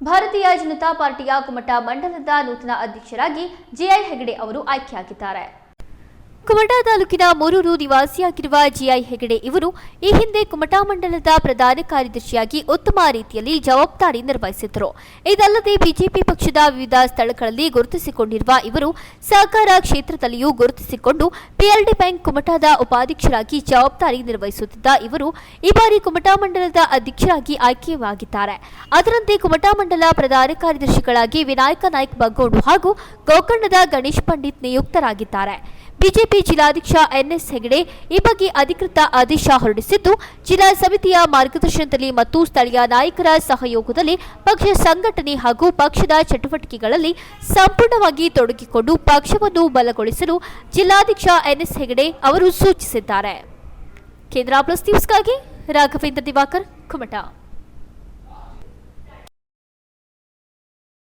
ಭಾರತೀಯ ಜನತಾ ಪಾರ್ಟಿಯ ಕುಮಟ ಮಂಡಲದ ನೂತನ ಅಧ್ಯಕ್ಷರಾಗಿ ಜೆಐ ಹೆಗಡೆ ಅವರು ಆಯ್ಕೆಯಾಗಿದ್ದಾರೆ. ಕುಮಟಾ ತಾಲೂಕಿನ ಮೂರೂರು ನಿವಾಸಿಯಾಗಿರುವ ಜಿಐ ಹೆಗಡೆ ಇವರು ಈ ಹಿಂದೆ ಕುಮಟಾ ಮಂಡಲದ ಪ್ರಧಾನ ಕಾರ್ಯದರ್ಶಿಯಾಗಿ ಉತ್ತಮ ರೀತಿಯಲ್ಲಿ ಜವಾಬ್ದಾರಿ ನಿರ್ವಹಿಸಿದ್ದರು. ಇದಲ್ಲದೆ ಬಿಜೆಪಿ ಪಕ್ಷದ ವಿವಿಧ ಸ್ಥಳಗಳಲ್ಲಿ ಗುರುತಿಸಿಕೊಂಡಿರುವ ಇವರು ಸಹಕಾರ ಕ್ಷೇತ್ರದಲ್ಲಿಯೂ ಗುರುತಿಸಿಕೊಂಡು ಪಿಎಲ್ಡಿ ಬ್ಯಾಂಕ್ ಕುಮಟಾದ ಉಪಾಧ್ಯಕ್ಷರಾಗಿ ಜವಾಬ್ದಾರಿ ನಿರ್ವಹಿಸುತ್ತಿದ್ದ ಇವರು ಈ ಬಾರಿ ಕುಮಟಾ ಮಂಡಲದ ಅಧ್ಯಕ್ಷರಾಗಿ ಆಯ್ಕೆಯಾಗಿದ್ದಾರೆ. ಅದರಂತೆ ಕುಮಟಾ ಮಂಡಲ ಪ್ರಧಾನ ಕಾರ್ಯದರ್ಶಿಗಳಾಗಿ ವಿನಾಯಕ ನಾಯ್ಕ ಬಗ್ಗೋಡು ಹಾಗೂ ಗೋಕರ್ಣದ ಗಣೇಶ್ ಪಂಡಿತ್ ನಿಯುಕ್ತರಾಗಿದ್ದಾರೆ. ಬಿಜೆಪಿ ಜಿಲ್ಲಾಧ್ಯಕ್ಷ ಎನ್ಎಸ್ ಹೆಗಡೆ ಈ ಬಗ್ಗೆ ಅಧಿಕೃತ ಆದೇಶ ಹೊರಡಿಸಿದ್ದು, ಜಿಲ್ಲಾ ಸಮಿತಿಯ ಮಾರ್ಗದರ್ಶನದಲ್ಲಿ ಮತ್ತು ಸ್ಥಳೀಯ ನಾಯಕರ ಸಹಯೋಗದಲ್ಲಿ ಪಕ್ಷ ಸಂಘಟನೆ ಹಾಗೂ ಪಕ್ಷದ ಚಟುವಟಿಕೆಗಳಲ್ಲಿ ಸಂಪೂರ್ಣವಾಗಿ ತೊಡಗಿಕೊಂಡು ಪಕ್ಷವನ್ನು ಬಲಗೊಳಿಸಲು ಜಿಲ್ಲಾಧ್ಯಕ್ಷ ಎನ್ಎಸ್ ಹೆಗಡೆ ಅವರು ಸೂಚಿಸಿದ್ದಾರೆ. ಕೇಂದ್ರ ಪ್ಲಸ್ ನ್ಯೂಸ್ಗಾಗಿ ರಾಘವೇಂದ್ರ ದಿವಾಕರ್, ಕುಮಟಾ.